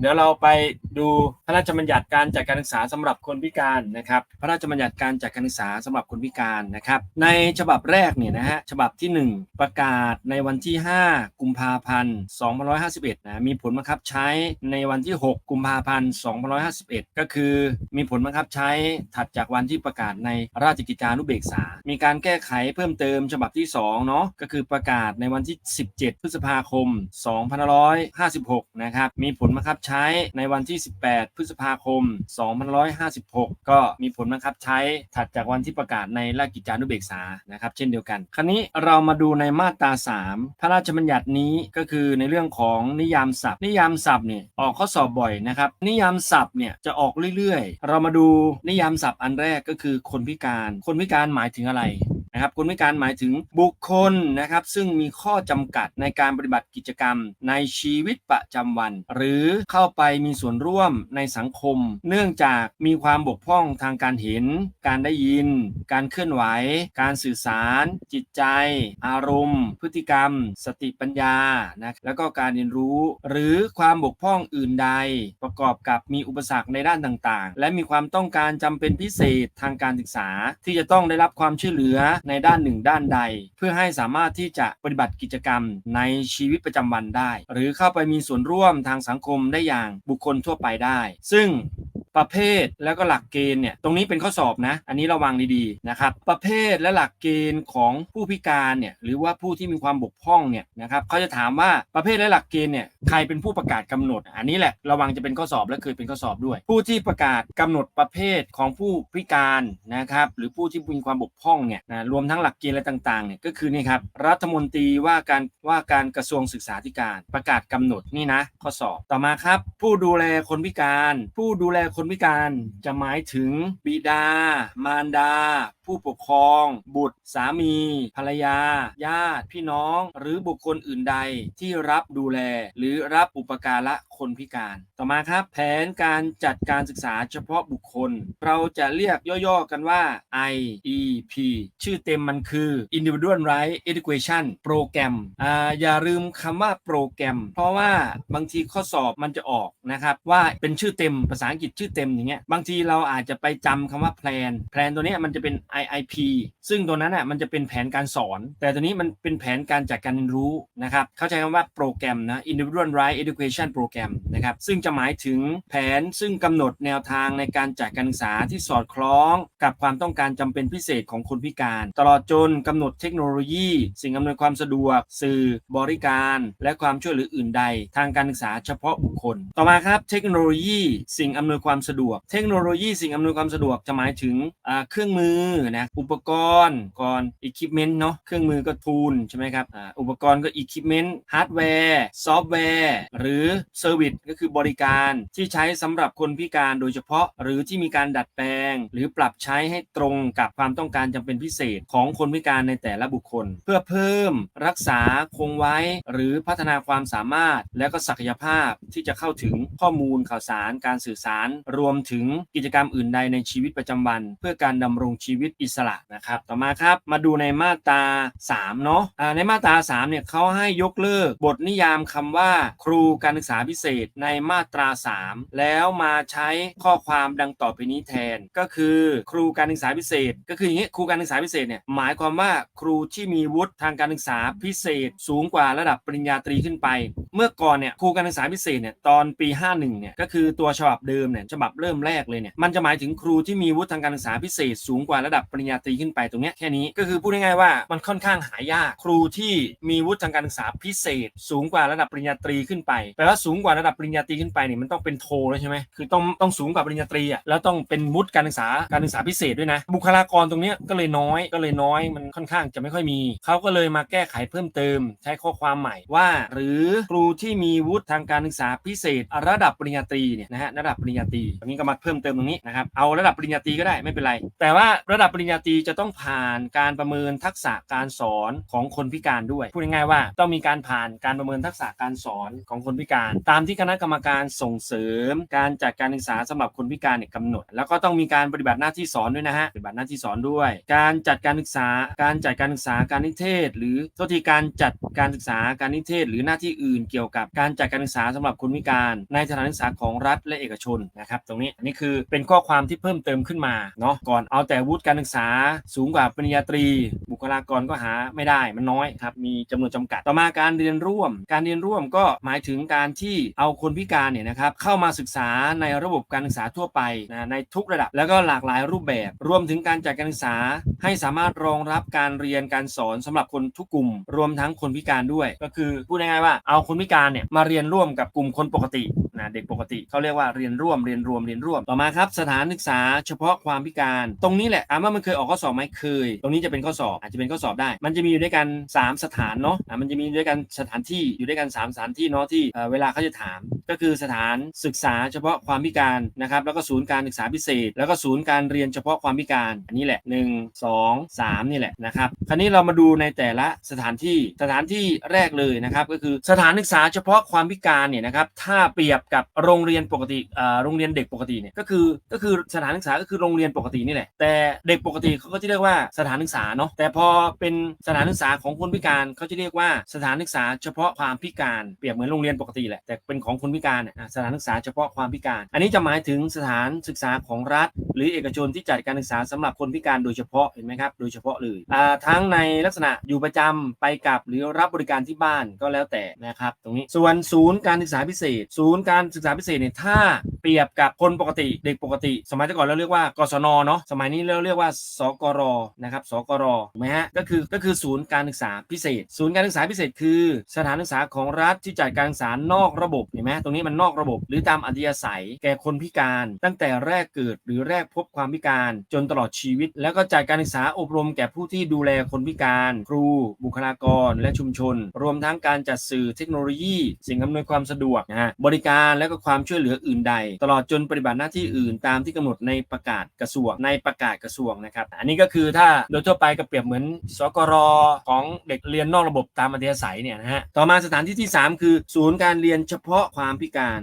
เดี๋ยวเราไป ดูพระราชบัญญัติการจัดการศึกษาสำหรับคนพิการนะครับ พระราชบัญญัติการจัดการศึกษาสำหรับคนพิการนะครับ ในฉบับแรกเนี่ยนะฮะฉบับที่ 1 ประกาศในวันที่ 5 กุมภาพันธ์2551นะมีผลบังคับใช้ในวันที่ 6 กุมภาพันธ์2551 ก็คือมีผลบังคับใช้ถัดจากวันที่ประกาศในราชกิจจานุเบกษา มีการแก้ไขเพิ่มเติมฉบับที่2เนาะก็คือประกาศในวันที่ 17 พฤษภาคม2556 นะครับมีผลบังคับใช้ในวันที่18พฤษภาคม 2556 ก็มีผลบังคับใช้ถัดจากวันที่ประกาศในราชกิจจานุเบกษานะครับ เช่นเดียวกัน คราวนี้เรามาดูในมาตรา 3 พระราชบัญญัตินี้ก็คือในเรื่องของนิยามศัพท์ นิยามศัพท์เนี่ยออกข้อสอบบ่อยนะครับ นิยามศัพท์เนี่ยจะออกเรื่อยๆ เรามาดูนิยามศัพท์อันแรกก็คือคนพิการ คนพิการหมายถึงอะไร นะครับคนพิการหมายถึงบุคคลนะครับซึ่งมีข้อจำกัดในการปฏิบัติกิจกรรมในชีวิตประจำวัน หรือเข้าไปมีส่วนร่วมในสังคม เนื่องจากมีความบกพร่องทางการเห็น การได้ยิน การเคลื่อนไหว การสื่อสาร จิตใจ อารมณ์ พฤติกรรม สติปัญญานะแล้วก็การเรียนรู้ หรือความบกพร่องอื่นใด ประกอบกับมีอุปสรรคในด้านต่างๆ และมีความต้องการจำเป็นพิเศษทางการศึกษา ที่จะต้องได้รับความช่วยเหลือในด้านหนึ่งด้านใด เพื่อให้สามารถที่จะปฏิบัติกิจกรรมในชีวิตประจำวันได้ หรือเข้าไปมีส่วนร่วมทางสังคมได้อย่างบุคคลทั่วไปได้ ซึ่ง ประเภทแล้วก็หลักเกณฑ์เนี่ยตรงนี้เป็นข้อสอบนะ อันนี้ระวังดีๆนะครับประเภทและหลักเกณฑ์ของผู้พิการเนี่ยหรือว่าผู้ที่มีความบกพร่องเนี่ยนะครับเขาจะถามว่าประเภทและหลักเกณฑ์เนี่ยใครเป็นผู้ประกาศกำหนด อันนี้แหละระวังจะเป็นข้อสอบและเคยเป็นข้อสอบด้วย ผู้ที่ประกาศกำหนดประเภทของผู้พิการนะครับหรือผู้ที่มีความบกพร่องเนี่ยนะรวมทั้งหลักเกณฑ์อะไรต่างๆเนี่ยก็คือนี่ครับรัฐมนตรีว่าการว่าการกระทรวงศึกษาธิการประกาศกำหนดนี่นะข้อสอบต่อมาครับผู้ดูแลคนพิการ ผู้ดูแลคนพิการจะหมายถึงบิดา มารดา ผู้ปกครอง บุตร สามี ภรรยา ญาติ พี่น้อง หรือบุคคลอื่นใดที่รับดูแล หรือรับอุปการะคนพิการ ต่อมาครับ แผนการจัดการศึกษาเฉพาะบุคคล เราจะเรียกย่อๆกันว่า IEP ชื่อเต็มมันคือ Individual Right Education Program อ่าอย่าลืมคำว่าโปรแกรม เพราะว่าบางทีข้อสอบมันจะออกนะครับว่าเป็นชื่อเต็มภาษาอังกฤษชื่อเต็มอย่างเงี้ยบางทีเราอาจจะไปจำคำว่าแพลนแพลนตัวนี้มันจะเป็น IIP ซึ่งตัวนั้นอะมันจะเป็นแผนการสอน แต่ตัวนี้มันเป็นแผนการจัดการเรียนรู้นะครับเข้าใจคำว่าโปรแกรมนะ Individual Right Education Program นะครับซึ่งจะหมายถึงแผนซึ่งกำหนดแนวทางในการจัดการศึกษาที่สอดคล้องกับความต้องการจำเป็นพิเศษของคนพิการ ตลอดจนกำหนดเทคโนโลยี สิ่งอำนวยความสะดวก สื่อ บริการ และความช่วยเหลืออื่นใด ทางการศึกษาเฉพาะบุคคล ต่อมาครับเทคโนโลยี สิ่งอำนวยความสะดวก เทคโนโลยีสิ่งอำนวยความสะดวกจะหมายถึงเครื่องมือนะอุปกรณ์ก่อนอุปกรณ์เนาะเครื่องมือก็ทูลใช่ไหมครับอุปกรณ์ก็อุปกรณ์ฮาร์ดแวร์ซอฟต์แวร์หรือเซอร์วิสก็คือบริการที่ใช้สำหรับคนพิการโดยเฉพาะ หรือที่มีการดัดแปลง หรือปรับใช้ให้ตรงกับความต้องการจำเป็นพิเศษของคนพิการในแต่ละบุคคล เพื่อเพิ่มรักษาคงไว้ หรือพัฒนาความสามารถ และก็ศักยภาพที่จะเข้าถึงข้อมูลข่าวสารการสื่อสารรวมถึงกิจกรรมอื่นใดในชีวิตประจำวัน เพื่อการดำรงชีวิตอิสระนะครับ ต่อมาครับ มาดูในมาตรา3เนาะในมาตรา3เนี่ยเขาให้ยกเลิกบทนิยามคำว่า ครูการศึกษาพิเศษในมาตรา 3 แล้วมาใช้ข้อความดังต่อไปนี้แทน ก็คือ ครูการศึกษาพิเศษ ก็คืออย่างนี้ครูการศึกษาพิเศษเนี่ยหมายความว่าครูที่มีวุฒิทางการศึกษาพิเศษ สูงกว่าระดับปริญญาตรีขึ้นไป เมื่อก่อนเนี่ยครูการศึกษาพิเศษเนี่ยตอนปี 51เนี่ยก็คือตัวฉบับเดิมเนี่ยฉบับเริ่มแรกเลยเนี่ยมันจะหมายถึงครูที่มีวุฒิทางการศึกษาพิเศษ สูงกว่าระดับปริญญาตรีขึ้นไปตรงเนี้ยแค่นี้ก็คือพูดง่ายๆว่ามันค่อนข้างหายากครูที่มีวุฒิทางการศึกษาพิเศษ สูงกว่าระดับปริญญาตรีขึ้นไปแปลว่าสูงกว่าระดับปริญญาตรีขึ้นไปเนี่ยมันต้องเป็นโทแล้วใช่ไหมคือต้องต้องสูงกว่าปริญญาตรีอะแล้วต้องเป็นวุฒิการศึกษาการศึกษาพิเศษด้วยนะ บุคลากรตรงเนี้ยก็เลยน้อยก็เลยน้อยมันค่อนข้างจะไม่ค่อยมีเขาก็เลยมาแก้ไขเพิ่มเติม ใช้ข้อความใหม่ว่า หรือครูที่มีวุฒิทางการศึกษาพิเศษ ระดับปริญญาตรีเนี่ยนะฮะระดับปริญญาตรีตรงนี้ก็มาเพิ่มเติมตรงนี้นะครับเอาระดับปริญญาตรีก็ได้ไม่เป็นไร แต่ว่าระดับปริญญาตรีจะต้องผ่านการประเมินทักษะการสอนของคนพิการด้วยพูดง่ายๆว่าต้องมีการผ่านการประเมินทักษะการสอนของคนพิการ ตามที่คณะกรรมการส่งเสริม การจัดการศึกษาสำหรับคนพิการเนี่ยกำหนด แล้วก็ต้องมีการปฏิบัติหน้าที่สอนด้วยนะฮะปฏิบัติหน้าที่สอนด้วย การจัดการศึกษาการจัดการศึกษาการนิเทศ หรือโทษทีการจัดการศึกษาการนิเทศ หรือหน้าที่อื่นเกี่ยวกี่ยวกับการจัดการศึกษาสำหรับคนพิการในสถานศึกษาของรัฐและเอกชนนะครับตรงนี้นนี้คือเป็นข้อความที่เพิ่มเติมขึ้นมาเนาะก่อนเอาแต่วุฒิการศึกษาสูงกว่าปริญญาตรี บุคลากรก็หาไม่ได้มันน้อยครับมีจำนวนจำกัด ต่อมาการเรียนร่วม การเรียนร่วมก็หมายถึงการที่เอาคนพิการเนี่ยนะครับเข้ามาศึกษาในระบบการศึกษาทั่วไปนะในทุกระดับ แล้วก็หลากหลายรูปแบบ รวมถึงการจัดการศึกษา ให้สามารถรองรับการเรียนการสอนสำหรับคนทุกกลุ่ม รวมทั้งคนพิการด้วย ก็คือพูดง่ายๆว่าเอาคนพิการเนี่ยมาเรียนร่วมกับกลุ่มคนปกตินะเด็กปกติเขาเรียกว่าเรียนร่วมเรียนรวมเรียนร่วมต่อมาครับสถานศึกษาเฉพาะความพิการ ตรงนี้แหละถามว่ามันเคยออกข้อสอบไหมเคย ตรงนี้จะเป็นข้อสอบอาจจะเป็นข้อสอบได้ มันจะมีอยู่ด้วยกัน 3 สถานเนาะอะมันจะมีด้วยกันสถานที่อยู่ด้วยกัน 3 สถานที่เนาะที่เอ่อเวลาเขาจะถาม ก็คือสถานศึกษาเฉพาะความพิการนะครับแล้วก็ศูนย์การศึกษาพิเศษ แล้วก็ศูนย์การเรียนเฉพาะความพิการ อันนี้แหละ 1 2 3 นี่แหละนะครับคราวนี้เรามาดูในแต่ละสถานที่สถานที่แรกเลยนะครับก็คือสถานศึกษาเฉพาะความพิการเนี่ยนะครับถ้าเปรียบกับโรงเรียนปกติโรงเรียนเด็กปกติเนี่ยก็คือก็คือสถานศึกษาก็คือโรงเรียนปกตินี่แหละแต่เด็กปกติเขาก็จะเรียกว่าสถานศึกษาเนาะแต่พอเป็นสถานศึกษาของคนพิการเขาจะเรียกว่าสถานศึกษาเฉพาะความพิการเปรียบเหมือนโรงเรียนปกติแหละแต่เป็นของคนพิการสถานศึกษาเฉพาะความพิการ อันนี้จะหมายถึงสถานศึกษาของรัฐ หรือเอกชนที่จัดการศึกษาสำหรับคนพิการโดยเฉพาะเห็นไหมครับโดยเฉพาะเลยทั้งในลักษณะอยู่ประจำไปกับหรือรับบริการที่บ้านก็แล้วแต่นะครับตรงนี้ส่วนศูนย์การศึกษาพิเศษ ศูนย์การศึกษาพิเศษเนี่ยถ้าเปรียบกับคนปกติเด็กปกติ สมัยก่อนเราเรียกว่ากศนเนาะสมัยนี้เราเรียกว่า สกรนะครับสกรถูกไหมฮะก็คือก็คือศูนย์การศึกษาพิเศษ ศูนย์การศึกษาพิเศษ คือ สถานศึกษาของรัฐที่จัดการศึกษานอกระบบเห็นไหมตรงนี้มันนอกระบบ หรือตามอัธยาศัยแก่คนพิการ ตั้งแต่แรกเกิดหรือแรกพบความพิการจนตลอดชีวิต แล้วก็จัดการศึกษาอบรมแก่ผู้ที่ดูแลคนพิการ ครู บุคลากร และชุมชน รวมทั้งการจัดสื่อเทคโนโลยีสิ่งอำนวยความสะดวกนะฮะบริการและก็ความช่วยเหลืออื่นใด ตลอดจนปฏิบัติหน้าที่อื่นตามที่กำหนดในประกาศกระทรวงในประกาศกระทรวงนะครับอันนี้ก็คือถ้าโดยทั่วไปก็เปรียบเหมือนสกรของเด็กเรียนนอกระบบตามอัธยาศัยเนี่ยนะฮะต่อมาสถานที่ที่ 3 คือ ศูนย์การเรียนเฉพาะความพิการ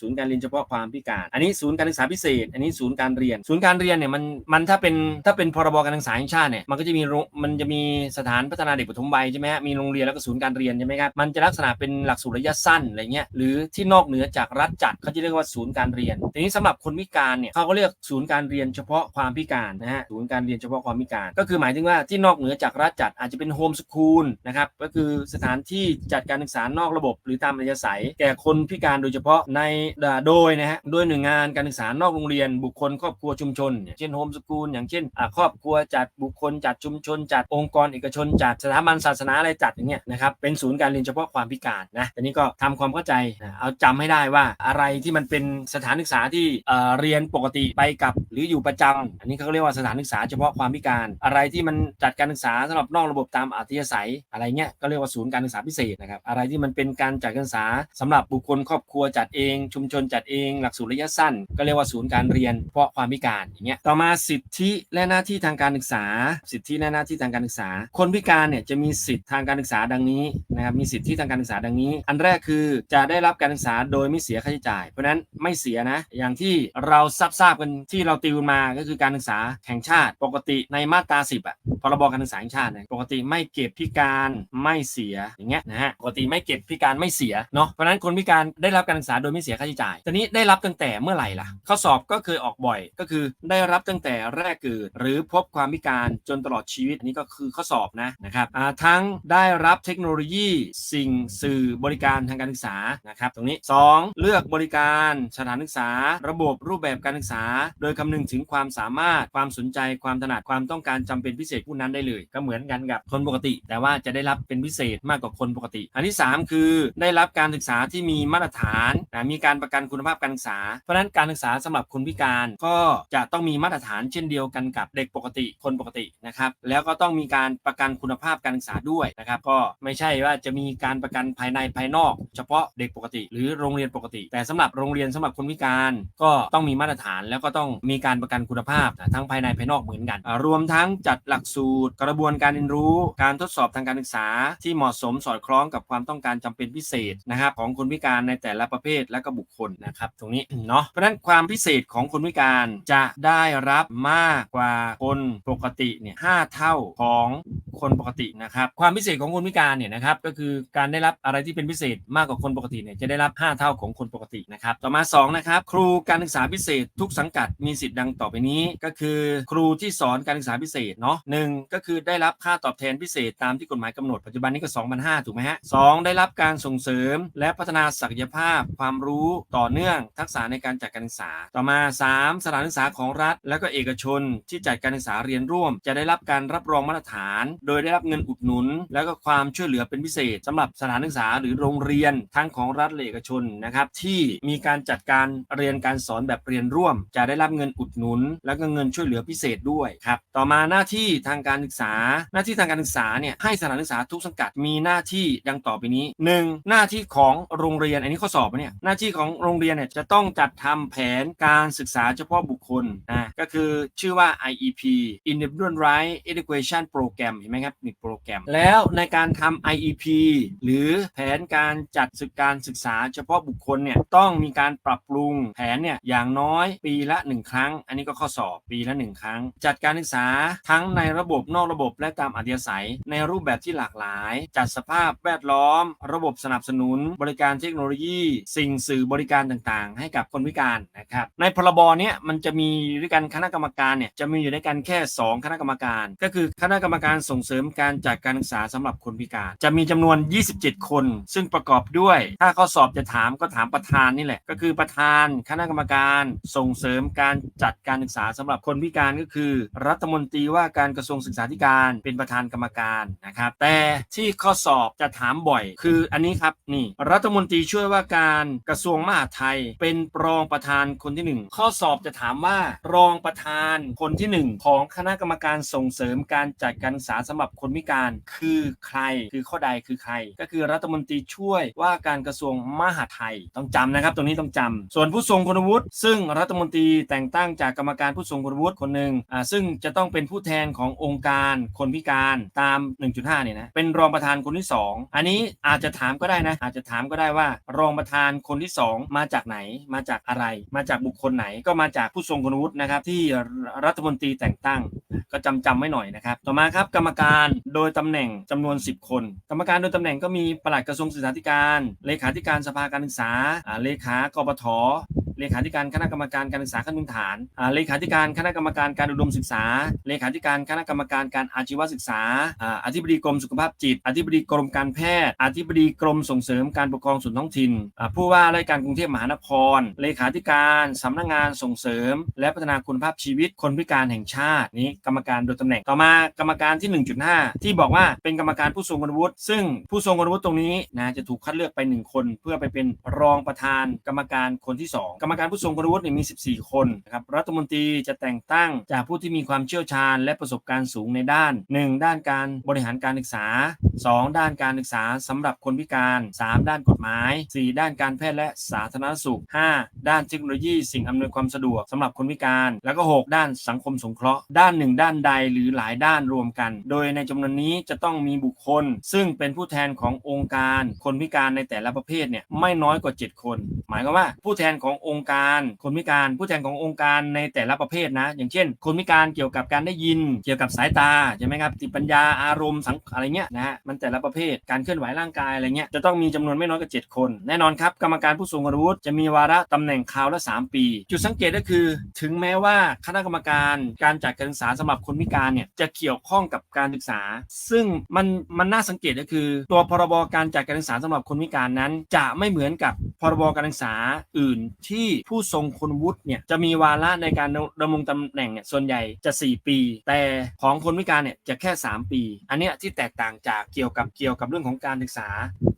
ศูนย์การเรียนเฉพาะความพิการ อันนี้ศูนย์การศึกษาพิเศษ อันนี้ศูนย์การเรียน ศูนย์การเรียนเนี่ยมันมันถ้าเป็นถ้าเป็นพรบการศึกษาแห่งชาติเนี่ยมันก็จะมีมันจะมีสถานพัฒนาเด็กปฐมวัยใช่ไหมฮะมีโรงเรียนแล้วก็ศูนย์การเรียนใช่ไหมครับมันจะลักษณะเป็นหลักสูตรระยะสั้นอะไรเงี้ยหรือที่นอกเหนือจากรัฐจัดเขาจะเรียกว่าศูนย์การเรียนทีนี้สำหรับคนพิการเนี่ยเขาก็เรียกศูนย์การเรียนเฉพาะความพิการนะฮะศูนย์การเรียนเฉพาะความพิการ ก็คือหมายถึงว่าที่นอกเหนือจากรัฐจัดอาจจะเป็นโฮมสคูลนะครับก็คือสถานที่จัดการศึกษานอกระบบ หรือตามอัธยาศัยแก่คนพิการโดยเฉพาะในโดยนะฮะโดยหน่วยงานการศึกษานอกโรงเรียน บุคคลครอบครัวชุมชนอย่างเช่นโฮมสคูลอย่างเช่นครอบครัวจัดบุคคลจัดชุมชน จัดองค์กรเอกชน จัดสถาบันศาสนาอะไรจัดอย่างเงี้ยนะครับเป็นศูนย์การเรียนเฉพาะความพิการนะแต่นี้ก็ทำความเข้าใจนะเอาจำให้ได้ว่าอะไรที่มันเป็นสถานศึกษาที่เเรียนปกติไปกับ หรืออยู่ประจำอันนี้เขาเรียกว่าสถานศึกษาเฉพาะความพิการ อะไรที่มันจัดการศึกษาสำหรับนอกระบบตามอัธยาศัยอะไรเงี้ยก็เรียกว่าศูนย์การศึกษาพิเศษนะครับอะไรที่มันเป็นการจัดการศึกษาสำหรับบุคคลครอบครัวจัดเองชุมชนจัดเอง หลักสูตรระยะสั้น ก็เรียกว่าศูนย์การเรียนเพราะความพิการอย่างเงี้ยต่อมาสิทธิและหน้าที่ทางการศึกษา สิทธิและหน้าที่ทางการศึกษา คนพิการเนี่ยจะมีสิทธิทางการศึกษาดังนี้นะครับมีสิทธิทางการศึกษาดังนี้ อันแรกคือจะได้รับการศึกษาโดยไม่เสียค่าใช้จ่าย เพราะนั้นไม่เสียนะอย่างที่เราทราบทราบกันที่เราติวมาก็คือการศึกษาแห่งชาติ ปกติในมาตรา10อะพรบการศึกษาแห่งชาติเนี่ยปกติไม่เก็บพิการไม่เสียอย่างเงี้ยนะฮะปกติไม่เก็บพิการไม่เสียเนาะเพราะฉะนั้นคนพิการได้รับการศึกษาโดยไม่เสียค่าใช้จ่ายทีนี้ได้รับตั้งแต่เมื่อไหร่ล่ะ ข้อสอบก็เคยออกบ่อย ก็คือได้รับตั้งแต่แรกเกิด หรือพบความพิการจนตลอดชีวิตอันนี้ก็คือข้อสอบนะนะครับทั้งได้รับเทคโนโลยีสิ่งสื่อบริการทางการศึกษานะครับตรงนี้ 2 เลือกบริการสถานศึกษา ระบบรูปแบบการศึกษา โดยคำนึงถึงความสามารถความสนใจความถนัดความต้องการจำเป็นพิเศษผู้นั้นได้เลย ก็เหมือนกันกับคนปกติ แต่ว่าจะได้รับเป็นพิเศษมากกว่าคนปกติ อันที่ 3 คือได้รับการศึกษาที่มีมาตรฐานนะมีการประกันคุณภาพการศึกษา เพราะฉะนั้นการศึกษาสำหรับคนพิการก็จะต้องมีมาตรฐานเช่นเดียวกันกับเด็กปกติคนปกตินะครับแล้วก็ต้องมีการประกันคุณภาพการศึกษาด้วยนะครับก็ไม่ใช่ว่าจะมีการประกันภายในภายนอก เฉพาะเด็กปกติ หรือโรงเรียนปกติ แต่สำหรับโรงเรียนสำหรับคนพิการก็ต้องมีมาตรฐาน แล้วก็ต้องมีการประกันคุณภาพทั้งภายในภายนอกเหมือนกัน รวมทั้งจัดหลักสูตร กระบวนการเรียนรู้ การทดสอบทางการศึกษา ที่เหมาะสมสอดคล้องกับความต้องการจำเป็นพิเศษนะครับของคนพิการในแต่ละประเภทและก็บุคคลนะครับตรงนี้เนาะเพราะนั้นความพิเศษของคนพิการจะได้รับมากกว่าคนปกติเนี่ยห้าเท่าของคนปกตินะครับความพิเศษของคนพิการเนี่ยนะครับก็คือการได้รับอะไรที่เป็นพิเศษมากกว่าคนปกติเนี่ยจะได้รับ 5 เท่าของคนปกตินะครับต่อมา2นะครับครูการศึกษาพิเศษทุกสังกัดมีสิทธิ์ดังต่อไปนี้ ก็คือครูที่สอนการศึกษาพิเศษเนาะหนึ่งก็คือได้รับค่าตอบแทนพิเศษตามที่กฎหมายกำหนดปัจจุบันนี้ก็2,500ถูกไหมฮะสองได้รับการส่งเสริม และพัฒนาศักยภาพ ความรู้ต่อเนื่องทักษะในการจัดการศึกษา ต่อมา 3 สถานศึกษาของรัฐ และก็เอกชนที่จัดการศึกษาเรียนร่วม จะได้รับการรับรองมาตรฐาน โดยได้รับเงินอุดหนุน และก็ความช่วยเหลือเป็นพิเศษสำหรับสถานศึกษาหรือโรงเรียนทั้งของรัฐและเอกชนนะครับที่มีการจัดการเรียนการสอนแบบเรียนร่วม จะได้รับเงินอุดหนุน และก็เงินช่วยเหลือพิเศษด้วยครับต่อมาหน้าที่ทางการศึกษา หน้าที่ทางการศึกษาเนี่ยให้สถานศึกษาทุกสังกัดมีหน้าที่ดังต่อไปนี้ 1. หน้าที่ของโรงเรียนอันนี้ข้อสอบเนี่ยหน้าที่ของโรงเรียนเนี่ยจะต้องจัดทำแผนการศึกษาเฉพาะบุคคลนะก็คือชื่อว่า IEP Individual Right Education Program เห็นไหมครับมีโปรแกรม แล้วในการทำ IEP หรือแผนการจัดศึกการศึกษาเฉพาะบุคคลเนี่ยต้องมีการปรับปรุงแผนเนี่ยอย่างน้อยปีละ 1 ครั้ง อันนี้ก็ข้อสอบปีละ 1 ครั้ง จัดการศึกษาทั้งในระบบนอกระบบและตามอัธยาศัย ในรูปแบบที่หลากหลาย จัดสภาพแวดล้อม ระบบสนับสนุน บริการเทคโนโลยี สิ่งสื่อบริการต่างๆ ให้กับคนพิการนะครับในพรบเนี้ยมันจะมีด้วยกันคณะกรรมการเนี่ยจะมีอยู่ด้วยกันแค่ 2 คณะกรรมการ ก็คือคณะกรรมการส่งเสริมการจัดการศึกษาสำหรับคนพิการ จะมีจำนวน 27 คน ซึ่งประกอบด้วย ถ้าข้อสอบจะถามก็ถามประธานนี่แหละ ก็คือประธานคณะกรรมการส่งเสริมการจัดการศึกษาสำหรับคนพิการก็คือ รัฐมนตรีว่าการกระทรวงศึกษาธิการเป็นประธานกรรมการนะครับแต่ที่ข้อสอบจะถามบ่อย คืออันนี้ครับนี่รัฐมนตรีช่วยว่าการกระทรวงมหาดไทย เป็นรองประธานคนที่หนึ่งข้อสอบจะถามว่ารองประธานคนที่หนึ่งของคณะกรรมการส่งเสริมการจัดการศึกษาสำหรับคนพิการ คือใครคือข้อใดคือใคร ก็คือรัฐมนตรีช่วยว่าการกระทรวงมหาดไทยต้องจำนะครับ ตรงนี้ต้องจำส่วนผู้ทรงคุณวุฒิซึ่งรัฐมนตรีแต่งตั้งจากกรรมการผู้ทรงคุณวุฒิคนหนึ่งอ่าซึ่งจะต้องเป็นผู้แทนขององค์การคนพิการตาม 1.5เนี่ยนะเป็นรองประธานคนที่สองอันนี้อาจจะถามก็ได้นะอาจจะถามก็ได้ว่ารองประธานคนที่สองมาจากไหน มาจากอะไร มาจากบุคคลไหน ก็มาจากผู้ทรงคุณวุฒินะครับที่รัฐมนตรีแต่งตั้ง ก็จำจำไม่หน่อยนะครับ ต่อมาครับกรรมการโดยตำแหน่งจำนวน 10 คน กรรมการโดยตำแหน่งก็มีปลัดกระทรวงศึกษาธิการ เลขาธิการสภาการศึกษา เลขากปท เลขาธิการคณะกรรมการการศึกษาขั้นพื้นฐานเลขาธิการคณะกรรมการการอุดมศึกษา เลขาธิการคณะกรรมการการอาชีวศึกษาอธิบดีกรมสุขภาพจิต อธิบดีกรมการแพทย์ อธิบดีกรมส่งเสริมการปกครองส่วนท้องถิ่น ผู้ว่าราชการกรุงเทพมหานคร เลขาธิการสำนักงานส่งเสริม และพัฒนาคุณภาพชีวิตคนพิการแห่งชาตินี้กรรมการโดยตำแหน่งต่อมากรรมการที่ 1.5 ที่บอกว่าเป็นกรรมการผู้ทรงคุณวุฒิซึ่งผู้ทรงคุณวุฒิตรงนี้นะจะถูกคัดเลือกไป 1 คน เพื่อไปเป็นรองประธานกรรมการคนที่2กรรมการผู้ทรงคุณวุฒิเนี่ยมี 14 คนนะครับรัฐมนตรีจะแต่งตั้งจากผู้ที่มีความเชี่ยวชาญ และประสบการณ์สูงในด้าน 1 ด้านการบริหารการศึกษา 2 ด้านการศึกษาสำหรับคนพิการ 3 ด้านกฎหมาย 4 ด้านการแพทย์และสาธารณสุข 5 ด้านเทคโนโลยีสิ่งอำนวยความสะดวกสำหรับคนพิการ แล้วก็ 6 ด้านสังคมสงเคราะห์ ด้านหนึ่งด้านใดหรือหลายด้านรวมกัน โดยในจำนวนนี้จะต้องมีบุคคล ซึ่งเป็นผู้แทนขององค์การคนพิการในแต่ละประเภทเนี่ยไม่น้อยกว่า 7 คน หมายความว่าผู้แทนขององค์องค์การ คนพิการผู้แทนขององค์การในแต่ละประเภทนะ อย่างเช่น คนพิการเกี่ยวกับการได้ยิน เกี่ยวกับสายตาใช่ไหมครับติปัญญาอารมณ์สังอะไรเงี้ยนะฮะมันแต่ละประเภทการเคลื่อนไหวร่างกายอะไรเงี้ยจะต้องมีจำนวนไม่น้อยกว่า7คน แน่นอนครับกรรมการผู้ทรงคุณวุฒิจะมีวาระตำแหน่งคราวละ 3 ปี จุดสังเกตก็คือ ถึงแม้ว่าคณะกรรมการการจัดการศึกษาสำหรับคนพิการเนี่ยจะเกี่ยวข้องกับการศึกษา ซึ่งมันมันน่าสังเกตก็คือ ตัวพรบการจัดการศึกษาสำหรับคนพิการนั้น จะไม่เหมือนกับพรบการศึกษาอื่นที่ผู้ทรงคุณวุฒิเนี่ยจะมีวาระในการดำรงตำแหน่งเนี่ยส่วนใหญ่จะ 4 ปี แต่ของคนพิการเนี่ยจะแค่ 3 ปี อันเนี้ยที่แตกต่างจากเกี่ยวกับเกี่ยวกับเรื่องของการศึกษา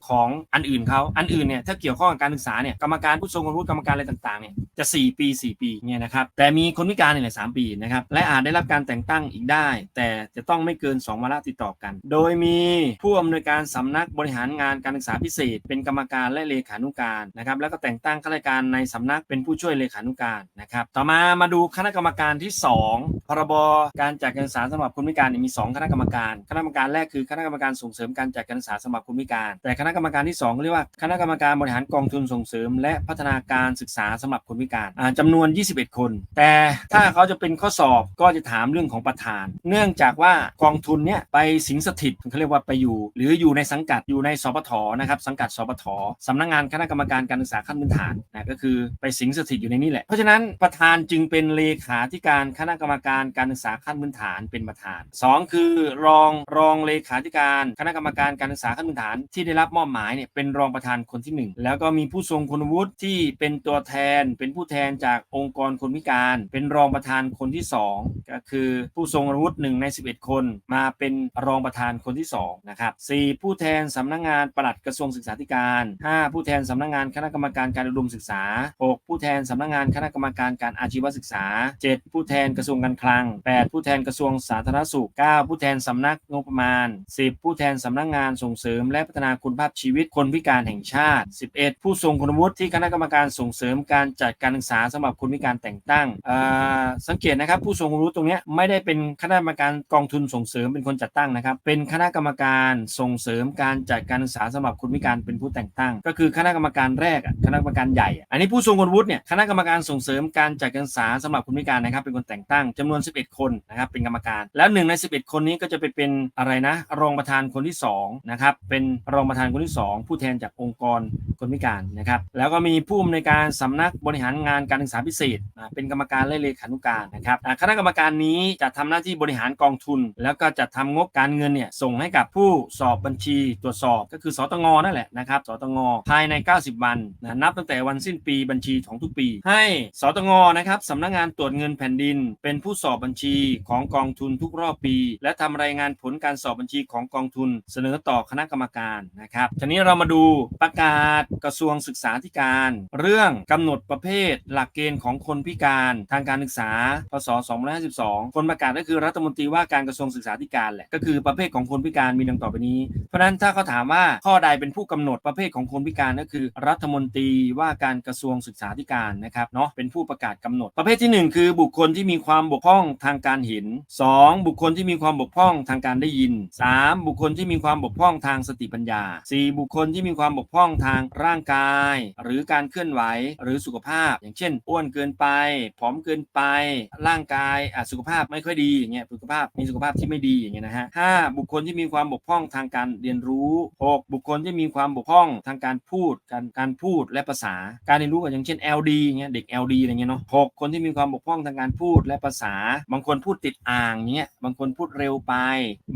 ของอันอื่นเขาอันอื่นเนี่ยถ้าเกี่ยวข้องกับการศึกษาเนี่ยกรรมการผู้ทรงคุณวุฒิกรรมการอะไรต่างๆเนี่ยจะ 4 ปี 4 ปีเนี่ยนะครับแต่มีคนพิการเนี่ยสามปีนะครับและอาจได้รับการแต่งตั้งอีกได้ แต่จะต้องไม่เกิน 2 วาระติดต่อกัน โดยมีผู้อำนวยการสำนักบริหารงานการศึกษาพิเศษ เป็นกรรมการและเลขานุการนะครับแล้วก็แต่งตั้งข้าราชการในสำนักเป็นผู้ช่วยเลขานุการนะครับต่อมามาดูคณะกรรมการที่ 2 พรบการจัดการศึกษาสำหรับคนพิการมี 2 คณะกรรมการ คณะกรรมการแรกคือคณะกรรมการส่งเสริมการจัดการศึกษาสำหรับคนพิการ แต่คณะกรรมการที่2เรียกว่าคณะกรรมการบริหารกองทุนส่งเสริม และพัฒนาการศึกษาสำหรับคนพิการอ่าจำนวน 21 คน แต่ถ้าเขาจะเป็นข้อสอบก็จะถามเรื่องของประธาน เนื่องจากว่ากองทุนเนี่ยไปสิงสถิตเขาเรียกว่าไปอยู่ หรืออยู่ในสังกัดอยู่ในสปทนะครับสังกัดสปทสำนักงานคณะกรรมการการศึกษาขั้นพื้นฐานนะก็คือไปสิงสถิตอยู่ในนี้แหละ เพราะฉะนั้นประธานจึงเป็นเลขาธิการคณะกรรมการการศึกษาขั้นพื้นฐานเป็นประธานสองคือรองรองเลขาธิการคณะกรรมการการศึกษาขั้นพื้นฐานที่ได้รับมอบหมายเนี่ยเป็นรองประธานคนที่หนึ่งแล้วก็มีผู้ทรงคุณวุฒิที่เป็นตัวแทน เป็นผู้แทนจากองค์กรคนพิการ เป็นรองประธานคนที่สองก็คือผู้ทรงคุณวุฒิหนึ่งใน 11 คนมาเป็นรองประธานคนที่สองนะครับสี่ผู้แทนสำนักงานปลัดกระทรวงศึกษาธิการห้าผู้แทนสำนักงานคณะกรรมการการอุดมศึกษาหกผู้แทนสำนักงานคณะกรรมการการอาชีวศึกษาเจ็ดผู้แทนกระทรวงการคลังแปดผู้แทนกระทรวงสาธารณสุขเก้าผู้แทนสำนักงบประมาณสิบผู้แทนสำนักงานส่งเสริม และพัฒนาคุณภาพชีวิตคนพิการแห่งชาติ 11 ผู้ทรงคุณวุฒิที่คณะกรรมการส่งเสริมการจัดการศึกษาสำหรับคนพิการแต่งตั้งอ่าสังเกตนะครับผู้ทรงคุณวุฒิตรงนี้ไม่ได้เป็นคณะกรรมการกองทุนส่งเสริมเป็นคนจัดตั้งนะครับ เป็นคณะกรรมการส่งเสริมการจัดการศึกษาสำหรับคนพิการเป็นผู้แต่งตั้ง ก็คือคณะกรรมการแรกคณะกรรมการใหญ่อะอันนี้ผู้ทรงคุณวุฒิเนี่ยคณะกรรมการส่งเสริมการจัดการศึกษาสำหรับคนพิการนะครับเป็นคนแต่งตั้งจำนวน 11 คนนะครับเป็นกรรมการ แล้วหนึ่งใน 11 คนนี้ก็จะไปเป็นอะไรนะ รองประธานคนที่2นะครับเป็นรองประธานคนที่ 2 ผู้แทนจากองค์กรคนพิการนะครับแล้วก็มีผู้อำนวยการสำนักบริหารงานการศึกษาพิเศษเป็นกรรมการและเลขานุการนะครับคณะกรรมการนี้จะทำหน้าที่บริหารกองทุน แล้วก็จะทำงบการเงินเนี่ยส่งให้กับผู้สอบบัญชีตรวจสอบก็คือสตงนั่นแหละนะครับสตงภายใน 90 วันนะนับตั้งแต่วันสิ้นปีบัญชีของทุกปี ให้สตงนะครับสำนักงานตรวจเงินแผ่นดิน เป็นผู้สอบบัญชีของกองทุนทุกรอบปี และทำรายงานผลการสอบบัญชีของกองทุน เสนอต่อคณะกรรมการนะครับทีนี้เรามาดูประกาศกระทรวงศึกษาธิการ เรื่องกำหนดประเภท หลักเกณฑ์ของคนพิการทางการศึกษาพศ2552 คนประกาศก็คือรัฐมนตรีว่าการกระทรวงศึกษาธิการแหละก็คือประเภทของคนพิการมีดังต่อไปนี้ เพราะฉะนั้นถ้าเขาถามว่าข้อใดเป็นผู้กำหนดประเภทของคนพิการก็คือ รัฐมนตรีว่าการกระทรวงศึกษาธิการนะครับเนาะเป็นผู้ประกาศกำหนด ประเภทที่หนึ่งคือบุคคลที่มีความบกพร่องทางการเห็นสองบุคคลที่มีความบกพร่องทางการได้ยินสามบุคคลที่มีความบกพร่องทางสติปัญญาสี่บุคคลที่มีความบกพร่องทางร่างกาย หรือการเคลื่อนไหวหรือสุขภาพ อย่างเช่น อ้วนเกินไปผอมเกินไป ร่างกายอะสุขภาพไม่ค่อยดีอย่างเงี้ยสุขภาพมีสุขภาพที่ไม่ดีอย่างเงี้ยนะฮะห้าบุคคลที่มีความบกพร่องทางการเรียนรู้หกบุคคลที่มีความบกพร่องทางการพูดการการพูดและภาษา การเรียนรู้ก็อย่างเช่น LD อย่างเงี้ยเด็ก LD อะไรเงี้ยเนาะหกคนที่มีความบกพร่องทางการพูดและภาษา บางคนพูดติดอ่างเงี้ยบางคนพูดเร็วไป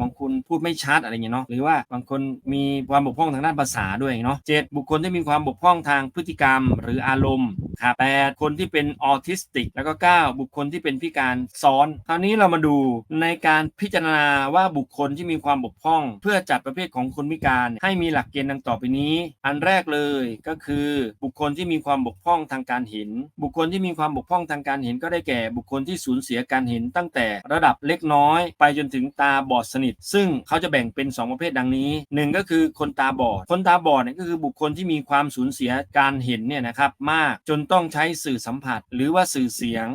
บางคนพูดไม่ชัดอะไรเงี้ยเนาะหรือว่าบางคนมีความบกพร่องทางด้านภาษาด้วยเนาะเจ็ดบุคคลที่มีความบกพร่องทางพฤติกรรม หรืออารมณ์ ครับแปดคนที่เป็นออทิสติก แล้วก็เก้าบุคคลที่เป็นพิการซ้อน คราวนี้เรามาดูในการพิจารณาว่าบุคคลที่มีความบกพร่อง เพื่อจัดประเภทของคนพิการ ให้มีหลักเกณฑ์ดังต่อไปนี้ อันแรกเลยก็คือบุคคลที่มีความบกพร่องทางการเห็น บุคคลที่มีความบกพร่องทางการเห็นก็ได้แก่บุคคลที่สูญเสียการเห็นตั้งแต่ระดับเล็กน้อย ไปจนถึงตาบอดสนิท ซึ่งเขาจะแบ่งเป็น 2 ประเภทดังนี้หนึ่งก็คือคนตาบอด คนตาบอดเนี่ยก็คือบุคคลที่มีความสูญเสียการเห็นเนี่ยนะครับมากจนต้องใช้สื่อสัมผัส หรือว่าสื่อเสียง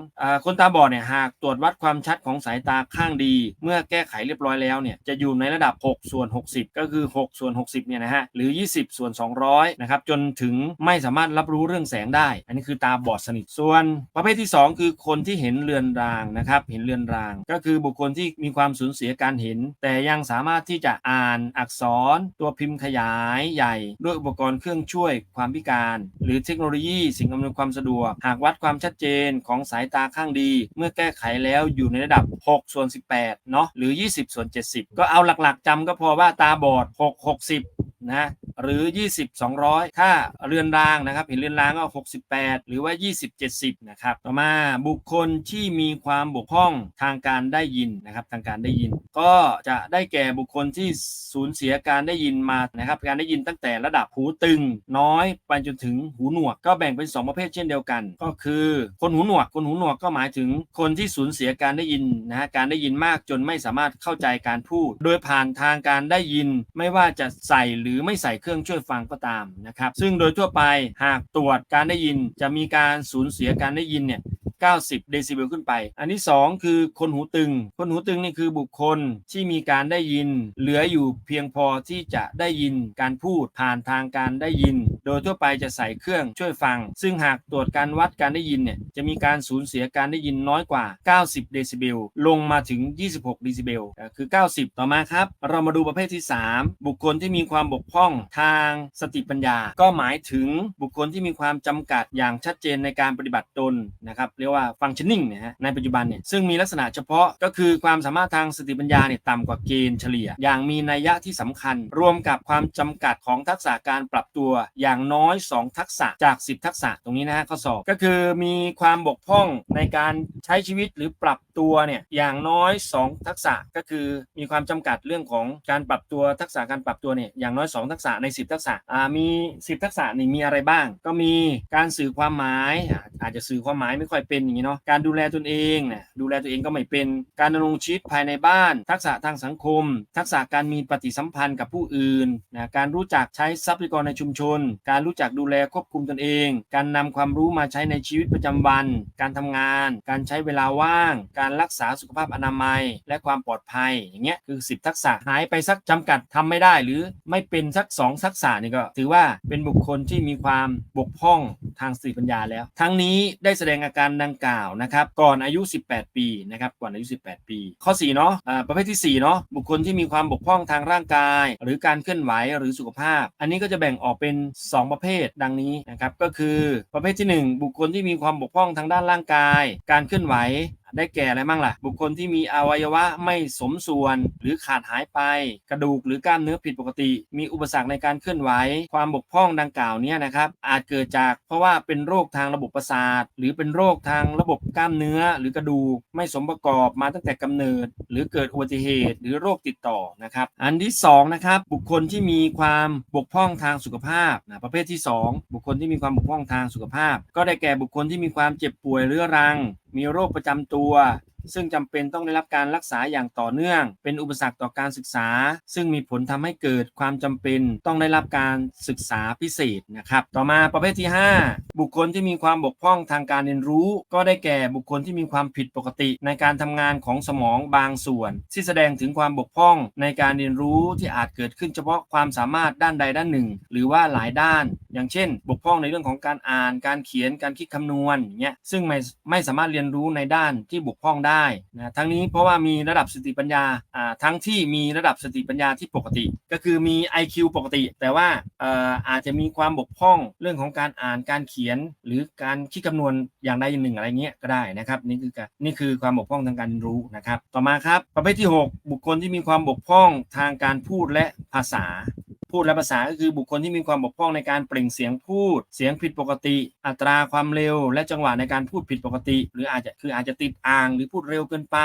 คนตาบอดเนี่ยหากตรวจวัดความชัดของสายตาข้างดี เมื่อแก้ไขเรียบร้อยแล้วเนี่ยจะอยู่ในระดับ 6 ส่วน 60 ก็คือ 6 ส่วน 60 เนี่ยนะฮะ หรือ 20 ส่วน 200 นะครับ จนถึงไม่สามารถรับรู้เรื่องแสงได้ อันนี้คือตาบอดสนิท ส่วนประเภทที่ 2 คือคนที่เห็นเลือนรางนะครับ เห็นเลือนราง ก็คือบุคคลที่มีความสูญเสียการเห็น แต่ยังสามารถที่จะอ่านอักษร ตัวพิมพ์ขยายใหญ่ ด้วยอุปกรณ์เครื่องช่วยความพิการ หรือเทคโนโลยีสิ่งอำนวยความสะดวก หากวัดความชัดเจนของสายตาข้างดี เมื่อแก้ไขแล้วอยู่ในระดับ 6 ส่วน 18 เนาะหรือ 20 ส่วน 70 ก็เอาหลักๆจำก็พอว่าตาบอด 6 60นะหรือ 20 200 ถ้าเรือนรางนะครับ เห็นเรือนรางก็ 68 หรือว่า 20 70 นะครับ ต่อมาบุคคลที่มีความบกพร่องทางการได้ยินนะครับทางการได้ยิน ก็จะได้แก่บุคคลที่สูญเสียการได้ยินมานะครับ การได้ยินตั้งแต่ระดับหูตึงน้อยไปจนถึงหูหนวก ก็แบ่งเป็น 2 ประเภทเช่นเดียวกัน ก็คือคนหูหนวก คนหูหนวกก็หมายถึงคนที่สูญเสียการได้ยินนะฮะการได้ยินมากจนไม่สามารถเข้าใจการพูด โดยผ่านทางการได้ยินไม่ว่าจะใส่หรือไม่ใส่เครื่องช่วยฟังก็ตามนะครับ ซึ่งโดยทั่วไปหากตรวจการได้ยินจะมีการสูญเสียการได้ยินเนี่ย 90 เดซิเบลขึ้นไป อันที่ 2 คือคนหูตึง คนหูตึงนี่คือบุคคลที่มีการได้ยิน เหลืออยู่เพียงพอที่จะได้ยินการพูดผ่านทางการได้ยิน โดยทั่วไปจะใส่เครื่องช่วยฟัง ซึ่งหากตรวจการวัดการได้ยินเนี่ยจะมีการสูญเสียการได้ยินน้อยกว่า 90 เดซิเบลลงมาถึง 26 เดซิเบลอะคือ 90 ต่อมาครับ เรามาดูประเภทที่ 3 บุคคลที่มีความบกพร่องทางสติปัญญา ก็หมายถึงบุคคลที่มีความจำกัดอย่างชัดเจนในการปฏิบัติตนนะครับเรียกว่า functioning นะฮะในปัจจุบันเนี่ยซึ่งมีลักษณะเฉพาะก็คือความสามารถทางสติปัญญาเนี่ยต่ำกว่าเกณฑ์เฉลี่ย อย่างมีนัยยะที่สำคัญ รวมกับความจำกัดของทักษะการปรับตัวอย่างน้อย 2 ทักษะจาก 10 ทักษะตรงนี้นะฮะข้อสอบก็คือมีความบกพร่องในการใช้ชีวิตหรือปรับตัวเนี่ยอย่างน้อย 2 ทักษะก็คือมีความจำกัดเรื่องของการปรับตัวทักษะการปรับตัวเนี่ยอย่างน้อย 2 ทักษะใน 10 ทักษะอ่ามี 10 ทักษะนี่มีอะไรบ้าง ก็มีการสื่อความหมายอาจจะสื่อความหมายไม่ค่อยเป็นอย่างนี้เนาะการดูแลตนเองเนี่ยดูแลตัวเองก็ไม่เป็นการดำรงชีวิตภายในบ้าน ทักษะทางสังคม ทักษะการมีปฏิสัมพันธ์กับผู้อื่นนะการรู้จักใช้ทรัพยากรในชุมชน การรู้จักดูแลควบคุมตนเอง การนำความรู้มาใช้ในชีวิตประจำวัน การทำงาน การใช้เวลาว่าง การรักษาสุขภาพอนามัย และความปลอดภัยอย่างเงี้ยคือ 10 ทักษะหายไปสักจำกัดทำไม่ได้ หรือไม่เป็นสัก 2 ทักษะนี่ก็ ถือว่าเป็นบุคคลที่มีความบกพร่องทางสติปัญญาแล้ว ทั้งนี้ได้แสดงอาการดัังกล่าวนะครับก่อนอายุ 18 ปีนะครับก่อนอายุ 18 ปี ข้อ4เนาะะประเภทที่ 4 เนาะบุคคลที่มีความบกพร่องทางร่างกาย หรือการเคลื่อนไหวหรือสุขภาพ อันนี้ก็จะแบ่งออกเป็น 2 ประเภทดังนี้นะครับก็คือประเภทที่ 1 บุคคลที่มีความบกพร่องทางด้านร่างกาย การเคลื่อนไหว ได้แก่อะไรบ้างล่ะ บุคคลที่มีอวัยวะไม่สมส่วน หรือขาดหายไป กระดูกหรือกล้ามเนื้อผิดปกติ มีอุปสรรคในการเคลื่อนไหว ความบกพร่องดังกล่าวเนี้นะครับ อาจเกิดจากเพราะว่าเป็นโรคทางระบบประสาท หรือเป็นโรคทางระบบกล้ามเนื้อ หรือกระดูกไม่สมประกอบมาตั้งแต่กำเนิด หรือเกิดอุบัติเหตุหรือโรคติดต่อนะครับ อันที่สองนะครับบุคคลที่มีความบกพร่องทางสุขภาพนะประเภทที่สองบุคคลที่มีความบกพร่องทางสุขภาพ ก็ได้แก่บุคคลที่มีความเจ็บป่วยเรื้อรัง มีโรคประจำตัว ซึ่งจำเป็นต้องได้รับการรักษาอย่างต่อเนื่อง เป็นอุปสรรคต่อการศึกษา ซึ่งมีผลทำให้เกิดความจำเป็นต้องได้รับการศึกษาพิเศษนะครับ ต่อมาประเภทที่ 5 บุคคลที่มีความบกพร่องทางการเรียนรู้ ก็ได้แก่บุคคลที่มีความผิดปกติในการทำงานของสมองบางส่วน ที่แสดงถึงความบกพร่องในการเรียนรู้ที่อาจเกิดขึ้นเฉพาะความสามารถด้านใดด้านหนึ่ง หรือว่าหลายด้าน อย่างเช่น บกพร่องในเรื่องของการอ่าน การเขียนการคิดคำนวณอย่างเงี้ยซึ่งไม่ไม่สามารถเรียนรู้ในด้านที่บกพร่องได้นะทั้งนี้เพราะว่ามีระดับสติปัญญาอ่าทั้งที่มีระดับสติปัญญาที่ปกติ ก็คือมี IQ ปกติ แต่ว่าอ่ออาจจะมีความบกพร่องเรื่องของการอ่านการเขียน หรือการคิดคำนวณอย่างใดอย่างหนึ่งอะไรเงี้ยก็ได้นะครับนี่คือนี่คือความบกพร่องทางการรู้นะครับ ต่อมาครับประเภทที่ 6 บุคคลที่มีความบกพร่องทางการพูดและภาษา พูดและภาษาก็คือบุคคลที่มีความบกพร่องในการเปล่งเสียงพูด เสียงผิดปกติ อัตราความเร็ว และจังหวะในการพูดผิดปกติ หรืออาจจะคืออาจจะติดอ่างหรือพูดเร็วเกินไป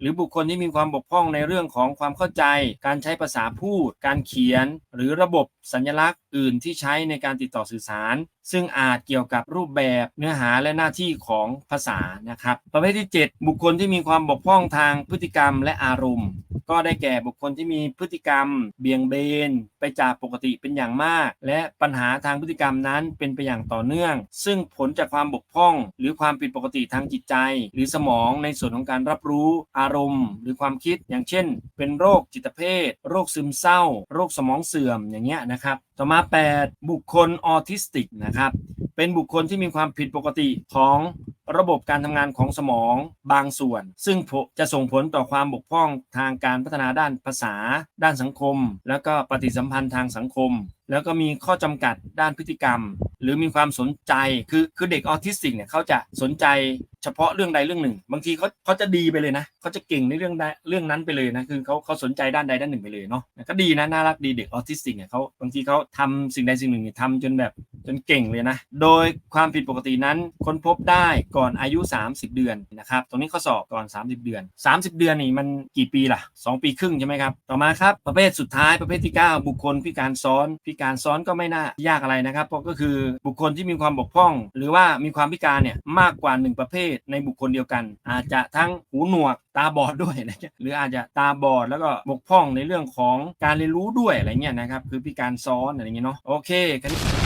หรือบุคคลที่มีความบกพร่องในเรื่องของความเข้าใจ การใช้ภาษาพูด การเขียน หรือระบบสัญลักษณ์อื่นที่ใช้ในการติดต่อสื่อสาร ซึ่งอาจเกี่ยวกับรูปแบบเนื้อหาและหน้าที่ของภาษานะครับประเภทที่ 7 บุคคลที่มีความบกพร่องทางพฤติกรรมและอารมณ์ ก็ได้แก่บุคคลที่มีพฤติกรรม เบี่ยงเบน ไปจากปกติเป็นอย่างมาก และปัญหาทางพฤติกรรมนั้นเป็นไปอย่างต่อเนื่อง ซึ่งผลจากความบกพร่อง หรือความผิดปกติทางจิตใจ หรือสมองในส่วนของการรับรู้อารมณ์ หรือความคิดอย่างเช่น เป็นโรคจิตเภท โรคซึมเศร้า โรคสมองเสื่อมอย่างเงี้ยนะครับต่อมา 8 บุคคลออทิสติกนะครับ เป็นบุคคลที่มีความผิดปกติของระบบการทำงานของสมองบางส่วน ซึ่งจะส่งผลต่อความบกพร่องทางการพัฒนาด้านภาษา ด้านสังคม แล้วก็ปฏิสัมพันธ์ทางสังคม แล้วก็มีข้อจำกัดด้านพฤติกรรม หรือมีความสนใจคือคือเด็กออทิสติกเนี่ยเขาจะสนใจเฉพาะเรื่องใดเรื่องหนึ่ง บางทีเขาเขาจะดีไปเลยนะเขาจะเก่งในเรื่องใดเรื่องนั้นไปเลยนะคือเขาเขาสนใจด้านใดด้านหนึ่งไปเลยเนาะก็ดีนะน่ารักดีเด็กออทิสติกเนี่ยเขาบางทีเขาทำสิ่งใดสิ่งหนึ่งเนี่ยทำจนแบบ จนเก่งเลยนะ โดยความผิดปกตินั้นค้นพบได้ก่อนอายุ 30 เดือนนะครับ ตรงนี้ข้อสอบก่อน 30 เดือน 30 เดือนนี่มันกี่ปีล่ะ 2 ปีครึ่งใช่ไหมครับ ต่อมาครับประเภทสุดท้ายประเภทที่ 9 บุคคลพิการซ้อน พิการซ้อนก็ไม่น่ายากอะไรนะครับเพราะก็คือบุคคลที่มีความบกพร่อง หรือว่ามีความพิการเนี่ยมากกว่า 1 ประเภทในบุคคลเดียวกัน อาจจะทั้งหูหนวกตาบอดด้วยนะหรืออาจจะตาบอดแล้วก็บกพร่องในเรื่องของการเรียนรู้ด้วยอะไรเงี้ยนะครับคือพิการซ้อนอะไรเงี้ยเนาะโอเคคราวนี้